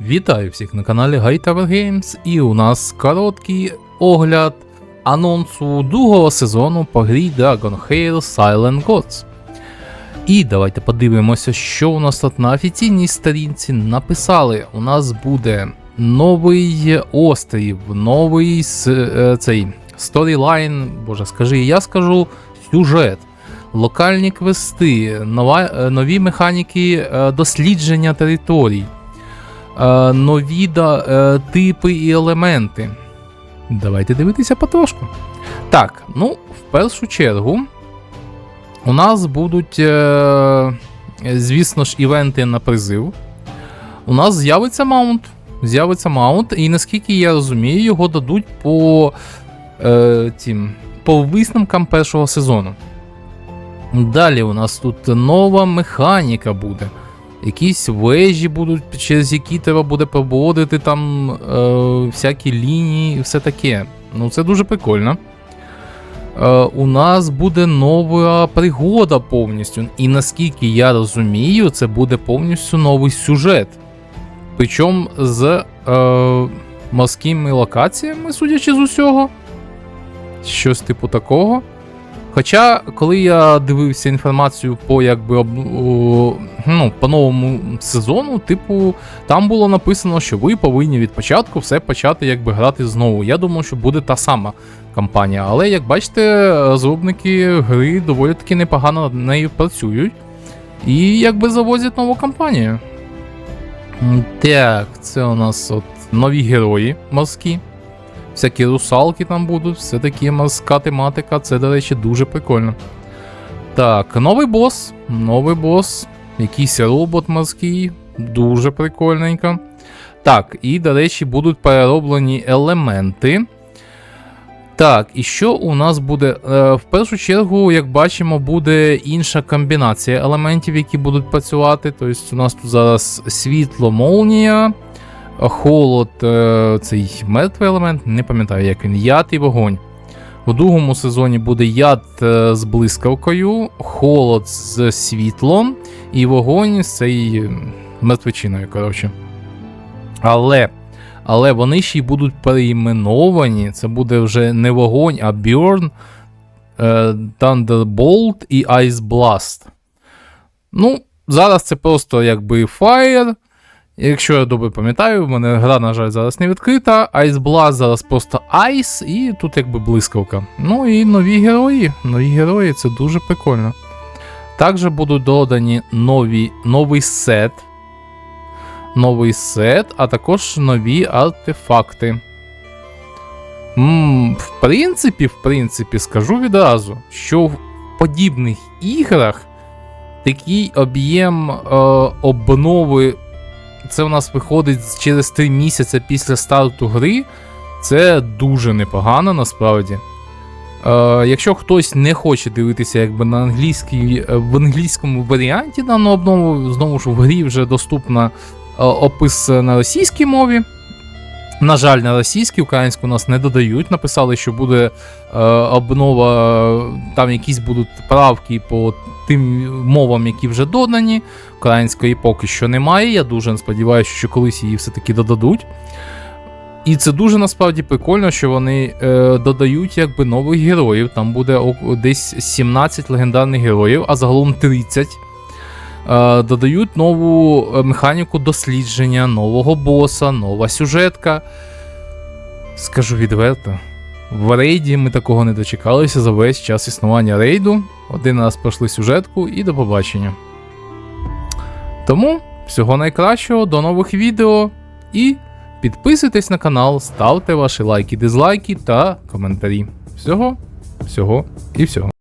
Вітаю всіх на каналі Gaytower Games і у нас короткий огляд анонсу другого сезону по грі Dragon Hair Silent Gods. І давайте подивимося, що у нас тут на офіційній сторінці написали. У нас буде новий острів, новий е, цей сторілайн, боже, скажи, я скажу сюжет. Локальні квести, нова, е, нові механіки е, дослідження територій, нові да, е, типи і елементи. Давайте дивитися потрошку. Так, ну, в першу чергу, у нас будуть, е, звісно ж, івенти на призив. У нас з'явиться маунт. З'явиться маунт, і наскільки я розумію, його дадуть по, е, тім, по висновкам першого сезону. Далі у нас тут нова механіка буде. Якісь вежі будуть, через які треба буде проводити там е, всякі лінії і все таке. Ну, це дуже прикольно. Е, у нас буде нова пригода повністю. І наскільки я розумію, це буде повністю новий сюжет. Причому з е, морськими локаціями, судячи з усього. Щось типу такого. Хоча, коли я дивився інформацію по якби об- о, ну, по новому сезону, типу, там було написано, що ви повинні від початку все почати якби грати знову. Я думав, що буде та сама кампанія. Але як бачите, розробники гри доволі таки непогано над нею працюють і якби завозять нову кампанію. Так, це у нас от нові герої морські. Всякі русалки там будуть, все таки морська тематика, це, до речі, дуже прикольно. Так, новий бос. Новий бос. Якийсь робот морський, дуже прикольненько. Так, і, до речі, будуть перероблені елементи. Так, і що у нас буде? Е, в першу чергу, як бачимо, буде інша комбінація елементів, які будуть працювати. Тобто, у нас тут зараз світло, молнія, холод, е, цей мертвий елемент, не пам'ятаю, як він, яд і вогонь. У другому сезоні буде яд е, з блискавкою, холод з світлом і вогонь з цією мертвечиною, коротше. Але, але вони ще й будуть переіменовані. Це буде вже не вогонь, а Burn, е, Thunderbolt і Ice Blast. Ну, зараз це просто якби Fire. Якщо я добре пам'ятаю, в мене гра, на жаль, зараз не відкрита. Ice Blast зараз просто Ice, і тут якби блискавка. Ну і нові герої. Нові герої це дуже прикольно. Також будуть додані нові, новий сет. Новий сет, а також нові артефакти. м в принципі, в принципі, скажу відразу, що в подібних іграх такий об'єм е, обнови це у нас виходить через 3 місяці після старту гри. Це дуже непогано насправді. Е, якщо хтось не хоче дивитися якби на англійській, е, в англійському варіанті даного обнову, знову ж в грі вже доступна е, опис на російській мові. На жаль, на російській, українську нас не додають. Написали, що буде е, обнова, там якісь будуть правки по тим мовам, які вже додані. Української поки що немає. Я дуже сподіваюся, що колись її все-таки додадуть. І це дуже насправді прикольно, що вони е, додають якби нових героїв. Там буде десь 17 легендарних героїв, а загалом 30. Е, додають нову е, механіку дослідження, нового боса, нова сюжетка. Скажу відверто. В рейді ми такого не дочекалися за весь час існування рейду. Один раз пройшли сюжетку і до побачення. Тому всього найкращого, до нових відео і підписуйтесь на канал, ставте ваші лайки, дизлайки та коментарі. Всього, всього і всього.